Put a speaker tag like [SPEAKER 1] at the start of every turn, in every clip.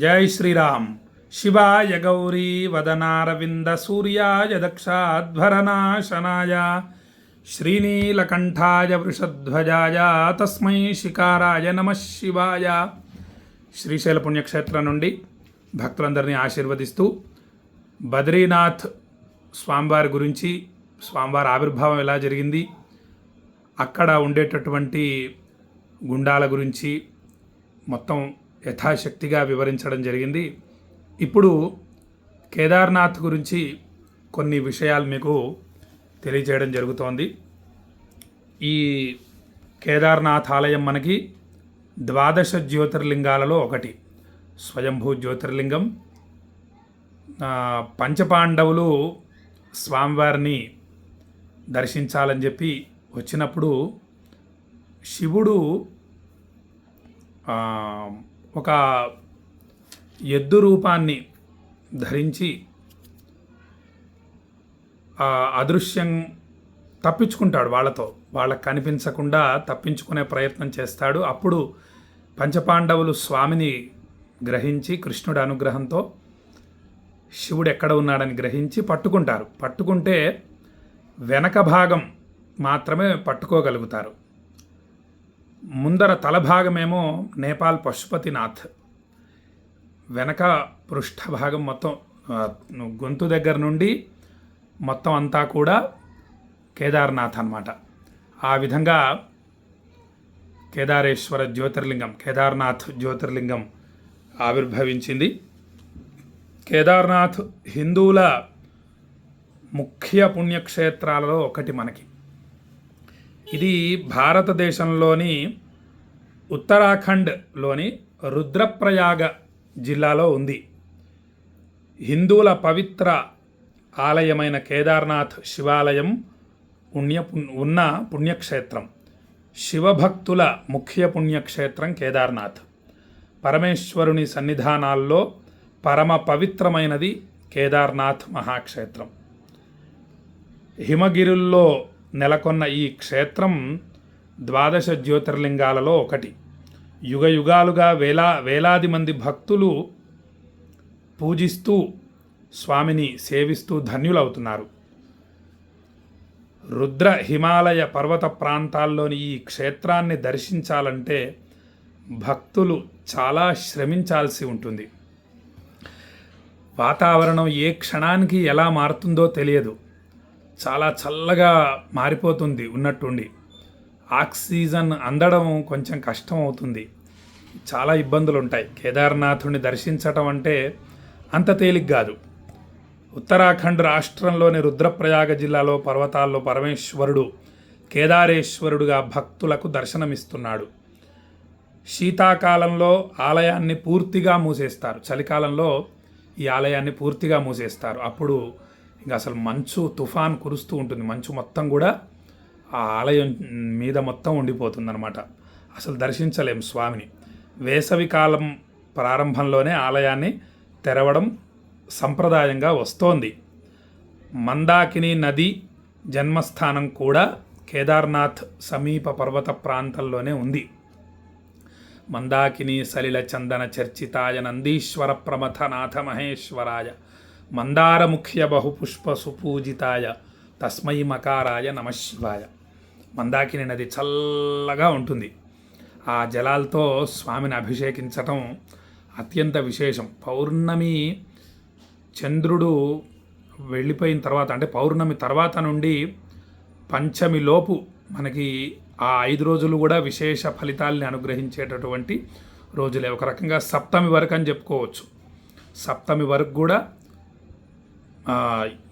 [SPEAKER 1] జై శ్రీరామ్. శివాయ గౌరీ వదనారవింద సూర్యాయ దక్షాధ్వరనాశనాయ శ్రీనీలకంఠాయ వృషధ్వజాయ తస్మై శికారాయ నమ శివాయ. శ్రీశైల పుణ్యక్షేత్రం నుండి భక్తులందరినీ ఆశీర్వదిస్తూ బద్రీనాథ్ స్వామివారి గురించి స్వామివారి ఆవిర్భావం ఎలా జరిగింది అక్కడ ఉండేటటువంటి గుండాల గురించి మొత్తం యథాశక్తిగా వివరించడం జరిగింది. ఇప్పుడు కేదార్నాథ్ గురించి కొన్ని విషయాలు మీకు తెలియజేయడం జరుగుతోంది. ఈ కేదార్నాథ్ ఆలయం మనకి ద్వాదశ జ్యోతిర్లింగాలలో ఒకటి. స్వయంభూ జ్యోతిర్లింగం. పంచపాండవులు స్వామివారిని దర్శించాలని చెప్పి వచ్చినప్పుడు శివుడు ఒక ఎద్దు రూపాన్ని ధరించి అదృశ్యం తప్పించుకుంటాడు వాళ్ళతో. వాళ్ళకి కనిపించకుండా తప్పించుకునే ప్రయత్నం చేస్తాడు. అప్పుడు పంచపాండవులు స్వామిని గ్రహించి కృష్ణుడి అనుగ్రహంతో శివుడు ఎక్కడ ఉన్నాడని గ్రహించి పట్టుకుంటారు. పట్టుకుంటే వెనక భాగం మాత్రమే పట్టుకోగలుగుతారు. ముందర తల భాగమేమో నేపాల్ పశుపతినాథ్. వెనక పృష్ఠభాగం మొత్తం గొంతు దగ్గర నుండి మొత్తం అంతా కూడా కేదార్నాథ్ అన్నమాట. ఆ విధంగా కేదారేశ్వర జ్యోతిర్లింగం కేదార్నాథ్ జ్యోతిర్లింగం ఆవిర్భవించింది. కేదార్నాథ్ హిందువుల ముఖ్య పుణ్యక్షేత్రాలలో ఒకటి మనకి. ఇది భారతదేశంలోని ఉత్తరాఖండ్లోని రుద్రప్రయాగ జిల్లాలో ఉంది. హిందువుల పవిత్ర ఆలయమైన కేదార్నాథ్ శివాలయం పుణ్య ఉన్న పుణ్యక్షేత్రం. శివభక్తుల ముఖ్య పుణ్యక్షేత్రం కేదార్నాథ్. పరమేశ్వరుని సన్నిధానాల్లో పరమ పవిత్రమైనది కేదార్నాథ్ మహాక్షేత్రం. హిమగిరుల్లో నెలకొన్న ఈ క్షేత్రం ద్వాదశ జ్యోతిర్లింగాలలో ఒకటి. యుగ యుగాలుగా వేలా వేలాది మంది భక్తులు పూజిస్తూ స్వామిని సేవిస్తూ ధన్యులవుతున్నారు. రుద్ర హిమాలయ పర్వత ప్రాంతాల్లోని ఈ క్షేత్రాన్ని దర్శించాలంటే భక్తులు చాలా శ్రమించాల్సి ఉంటుంది. వాతావరణం ఏ క్షణానికి ఎలా మారుతుందో తెలియదు. చాలా చల్లగా మారిపోతుంది ఉన్నట్టుండి. ఆక్సిజన్ అందడం కొంచెం కష్టం అవుతుంది చాలా ఇబ్బందులు ఉంటాయి కేదార్నాథుని దర్శించటం అంటే అంత తేలిక కాదు. ఉత్తరాఖండ్ రాష్ట్రంలోని రుద్రప్రయాగ జిల్లాలో పర్వతాల్లో పరమేశ్వరుడు కేదారేశ్వరుడుగా భక్తులకు దర్శనమిస్తున్నాడు. శీతాకాలంలో ఆలయాన్ని పూర్తిగా మూసేస్తారు. చలికాలంలో ఈ ఆలయాన్ని పూర్తిగా మూసేస్తారు. అప్పుడు ఇంకా అసలు మంచు తుఫాన్ కురుస్తూ ఉంటుంది. మంచు మొత్తం కూడా ఆ ఆలయం మీద మొత్తం ఉండిపోతుందన్నమాట. అసలు దర్శించలేం స్వామిని. వేసవి కాలం ప్రారంభంలోనే ఆలయాన్ని తెరవడం సంప్రదాయంగా వస్తోంది. మందాకిని నది జన్మస్థానం కూడా కేదార్నాథ్ సమీప పర్వత ప్రాంతంలోనే ఉంది. మందాకిని సలిల చందన చర్చితాయ నందీశ్వర ప్రమథనాథ మహేశ్వరాయ మందారముఖ్య బహుపుష్ప సుపూజితాయ తస్మై మకారాయ నమశివాయ మందాకిని నది చల్లగా ఉంటుంది. ఆ జలాలతో స్వామిని అభిషేకించటం అత్యంత విశేషం. పౌర్ణమి చంద్రుడు వెళ్ళిపోయిన తర్వాత అంటే పౌర్ణమి తర్వాత నుండి పంచమి లోపు మనకి ఆ ఐదు రోజులు కూడా విశేష ఫలితాల్ని అనుగ్రహించేటటువంటి రోజులే. ఒక రకంగా సప్తమి వరకు అని చెప్పుకోవచ్చు. సప్తమి వరకు కూడా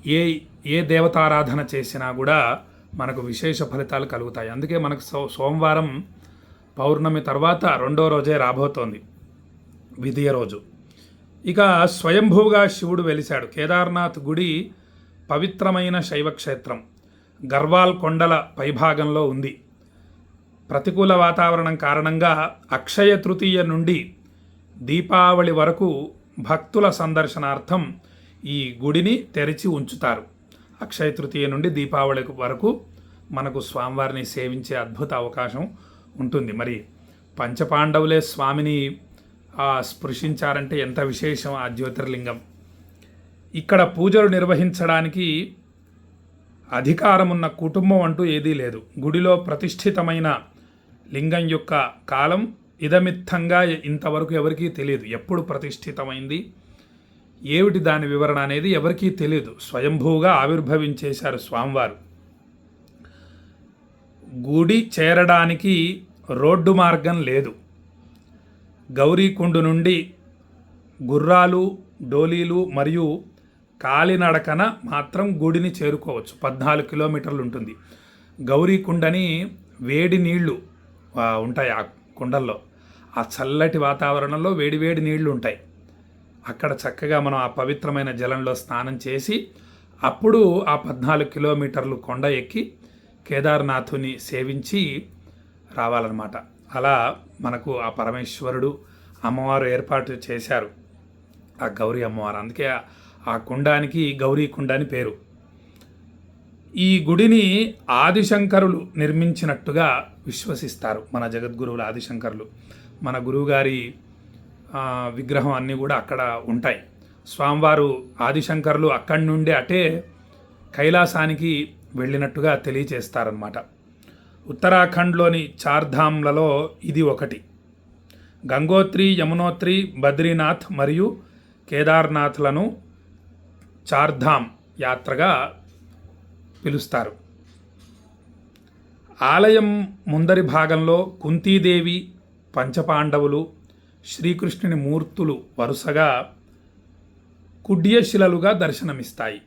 [SPEAKER 1] ఏ ఏ దేవతారాధన చేసినా కూడా మనకు విశేష ఫలితాలు కలుగుతాయి. అందుకే మనకు సో సోమవారం పౌర్ణమి తర్వాత రెండో రోజే రాబోతోంది విధియ రోజు. ఇక స్వయంభూగా శివుడు వెలిశాడు. కేదార్నాథ్ గుడి పవిత్రమైన శైవక్షేత్రం. గర్వాల్ కొండల పైభాగంలో ఉంది. ప్రతికూల వాతావరణం కారణంగా అక్షయ తృతీయ నుండి దీపావళి వరకు భక్తుల సందర్శనార్థం ఈ గుడిని తెరిచి ఉంచుతారు. అక్షయ తృతీయ నుండి దీపావళి వరకు మనకు స్వామివారిని సేవించే అద్భుత అవకాశం ఉంటుంది. మరి పంచపాండవులే స్వామిని స్పృశించారంటే ఎంత విశేషం ఆ జ్యోతిర్లింగం? ఇక్కడ పూజలు నిర్వహించడానికి అధికారం ఉన్న కుటుంబం అంటూ ఏదీ లేదు. గుడిలో ప్రతిష్ఠితమైన లింగం యొక్క కాలం ఇదమిత్తంగా ఇంతవరకు ఎవరికీ తెలియదు. ఎప్పుడు ప్రతిష్ఠితమైంది? ఏమిటి దాని వివరణ అనేది ఎవరికీ తెలియదు స్వయంభూగా ఆవిర్భవించేశారు స్వామివారు. గుడి చేరడానికి రోడ్డు మార్గం లేదు. గౌరీకుండు నుండి గుర్రాలు డోలీలు మరియు కాలినడకన మాత్రం గుడిని చేరుకోవచ్చు. పద్నాలుగు కిలోమీటర్లు ఉంటుంది. గౌరీకుండని వేడి నీళ్ళు ఉంటాయి ఆ కుండల్లో. ఆ చల్లటి వాతావరణంలో వేడి వేడి నీళ్ళు ఉంటాయి. అక్కడ చక్కగా మనం ఆ పవిత్రమైన జలంలో స్నానం చేసి అప్పుడు ఆ పద్నాలుగు కిలోమీటర్లు కొండ ఎక్కి కేదార్నాథుని సేవించి రావాలన్నమాట. అలా మనకు ఆ పరమేశ్వరుడు అమ్మవారు ఏర్పాటు చేశారు. ఆ గౌరీ అమ్మవారు. అందుకే ఆ- కుండానికి గౌరీ కుండ అని పేరు. ఈ గుడిని ఆదిశంకరులు నిర్మించినట్టుగా విశ్వసిస్తారు మన జగద్గురువులు ఆదిశంకరులు. మన గురువుగారి గారి విగ్రహం అన్నీ కూడా అక్కడ ఉంటాయి. స్వామివారు ఆదిశంకరులు అక్కడి నుండి అటే కైలాసానికి వెళ్ళినట్టుగా తెలియచేస్తారనమాట ఉత్తరాఖండ్లోని చార్ధామ్లలో ఇది ఒకటి. గంగోత్రి యమునోత్రి బద్రీనాథ్ మరియు కేదార్నాథ్లను చార్ధామ్ యాత్రగా పిలుస్తారు. ఆలయం ముందరి భాగంలో కుంతీదేవి పంచపాండవులు శ్రీకృష్ణుని మూర్తులు వరుసగా కుడ్యశిలలుగా దర్శనమిస్తాయి.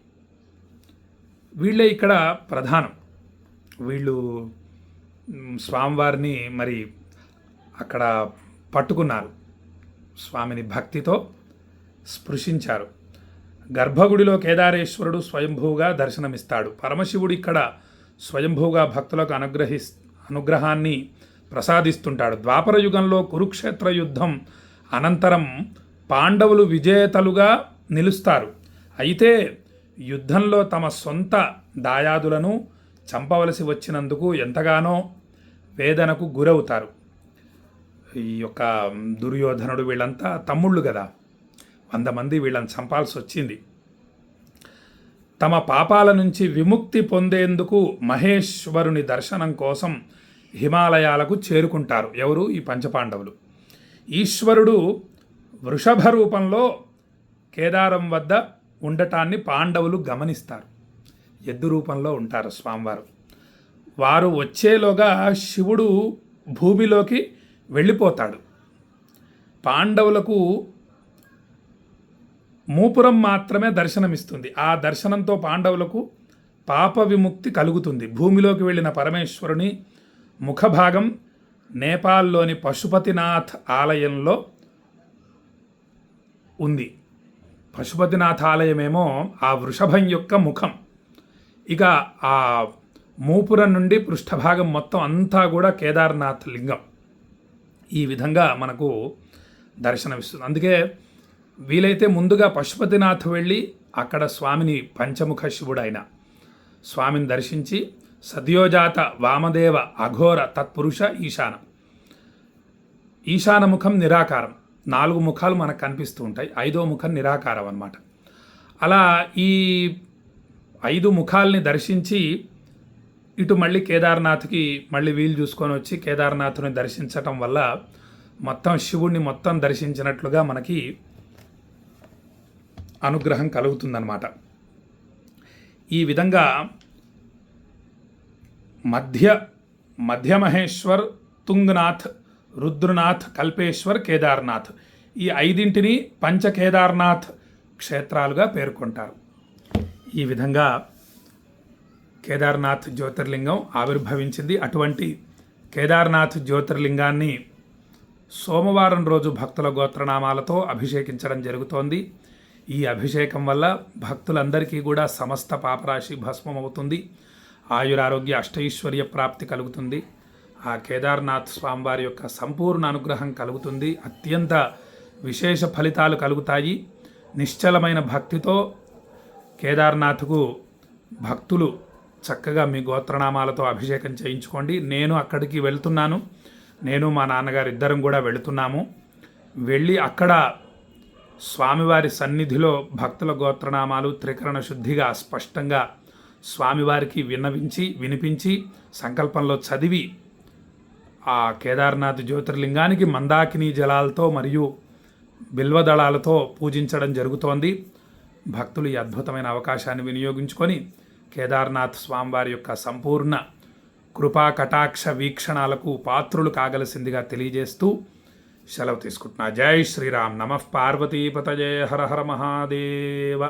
[SPEAKER 1] వీళ్ళే ఇక్కడ ప్రధానం. వీళ్ళు స్వామివారిని మరి అక్కడ పట్టుకున్నారు. స్వామిని భక్తితో స్పృశించారు. గర్భగుడిలో కేదారేశ్వరుడు స్వయంభూగా దర్శనమిస్తాడు. పరమశివుడు ఇక్కడ స్వయంభూగా భక్తులకు అనుగ్రహి అనుగ్రహాన్ని ప్రసాదిస్తుంటాడు. ద్వాపర యుగంలో కురుక్షేత్ర యుద్ధం అనంతరం పాండవులు విజేతలుగా నిలుస్తారు. అయితే యుద్ధంలో తమ సొంత దాయాదులను చంపవలసి వచ్చినందుకు ఎంతగానో వేదనకు గురవుతారు. ఈ యొక్క దుర్యోధనుడు వీళ్ళంతా తమ్ముళ్ళు కదా. వంద మంది వీళ్ళని చంపాల్సి వచ్చింది. తమ పాపాల నుంచి విముక్తి పొందేందుకు మహేశ్వరుని దర్శనం కోసం హిమాలయాలకు చేరుకుంటారు. ఎవరు? ఈ పంచపాండవులు. ఈశ్వరుడు వృషభ రూపంలో కేదారం వద్ద ఉండటాన్ని పాండవులు గమనిస్తారు. ఎద్దు రూపంలో ఉంటారు స్వామివారు. వారు వచ్చేలోగా శివుడు భూమిలోకి వెళ్ళిపోతాడు. పాండవులకు మూపురం మాత్రమే దర్శనమిస్తుంది. ఆ దర్శనంతో పాండవులకు పాప విముక్తి కలుగుతుంది. భూమిలోకి వెళ్ళిన పరమేశ్వరుని ముఖభాగం నేపాల్లోని పశుపతినాథ్ ఆలయంలో ఉంది. పశుపతినాథ్ ఆలయమేమో ఆ వృషభం యొక్క ముఖం. ఇక ఆ మూపురం నుండి పృష్ఠభాగం మొత్తం అంతా కూడా కేదార్నాథ్ లింగం. ఈ విధంగా మనకు దర్శనమిస్తుంది. అందుకే వీలైతే ముందుగా పశుపతినాథ్ వెళ్ళి అక్కడ స్వామిని పంచముఖ శివుడు ఆయన స్వామిని దర్శించి సద్యోజాత వామదేవ అఘోర తత్పురుష ఈశాన. ఈశాన ముఖం నిరాకారం. నాలుగు ముఖాలు మనకు కనిపిస్తూ ఉంటాయి. ఐదో ముఖం నిరాకారం అనమాట అలా ఈ ఐదు ముఖాల్ని దర్శించి ఇటు మళ్ళీ కేదార్నాథ్కి మళ్ళీ వీలు చూసుకొని వచ్చి కేదార్నాథ్ని దర్శించటం వల్ల మొత్తం శివుణ్ణి మొత్తం దర్శించినట్లుగా మనకి అనుగ్రహం కలుగుతుందన్నమాట. ఈ విధంగా మధ్య మధ్యమహేశ్వర్ తుంగ్నాథ్ రుద్రనాథ్ కల్పేశ్వర్ కేదార్నాథ్. ఈ ఐదింటిని పంచ కేదార్నాథ్ క్షేత్రాలుగా పేర్కొంటారు. ఈ విధంగా కేదార్నాథ్ జ్యోతిర్లింగం ఆవిర్భవించింది. అటువంటి కేదార్నాథ్ జ్యోతిర్లింగాన్ని సోమవారం రోజు భక్తుల గోత్రనామాలతో అభిషేకించడం జరుగుతోంది. ఈ అభిషేకం వల్ల భక్తులందరికీ కూడా సమస్త పాపరాశి భస్మం అవుతుంది ఆయురారోగ్య అష్టైశ్వర్య ప్రాప్తి కలుగుతుంది. ఆ కేదార్నాథ్ స్వామివారి యొక్క సంపూర్ణ అనుగ్రహం కలుగుతుంది. అత్యంత విశేష ఫలితాలు కలుగుతాయి. నిశ్చలమైన భక్తితో కేదార్నాథ్కు భక్తులు చక్కగా మీ గోత్రనామాలతో అభిషేకం చేయించుకోండి. నేను అక్కడికి వెళ్తున్నాను. నేను మా నాన్నగారు ఇద్దరం కూడా వెళుతున్నాము. వెళ్ళి అక్కడ స్వామివారి సన్నిధిలో భక్తుల గోత్రనామాలు త్రికరణ శుద్ధిగా స్పష్టంగా స్వామివారికి విన్నవించి వినిపించి సంకల్పంలో చదివి ఆ కేదార్నాథ్ జ్యోతిర్లింగానికి మందాకిని జలాలతో మరియు బిల్వదళాలతో పూజించడం జరుగుతోంది. భక్తులు ఈ అద్భుతమైన అవకాశాన్ని వినియోగించుకొని కేదార్నాథ్ స్వామివారి యొక్క సంపూర్ణ కృపా కటాక్ష వీక్షణాలకు పాత్రులు కాగలసిందిగా తెలియజేస్తూ సెలవు తీసుకుంటున్నా. జై శ్రీరామ్. నమః పార్వతీపతజయ హర హర మహాదేవ.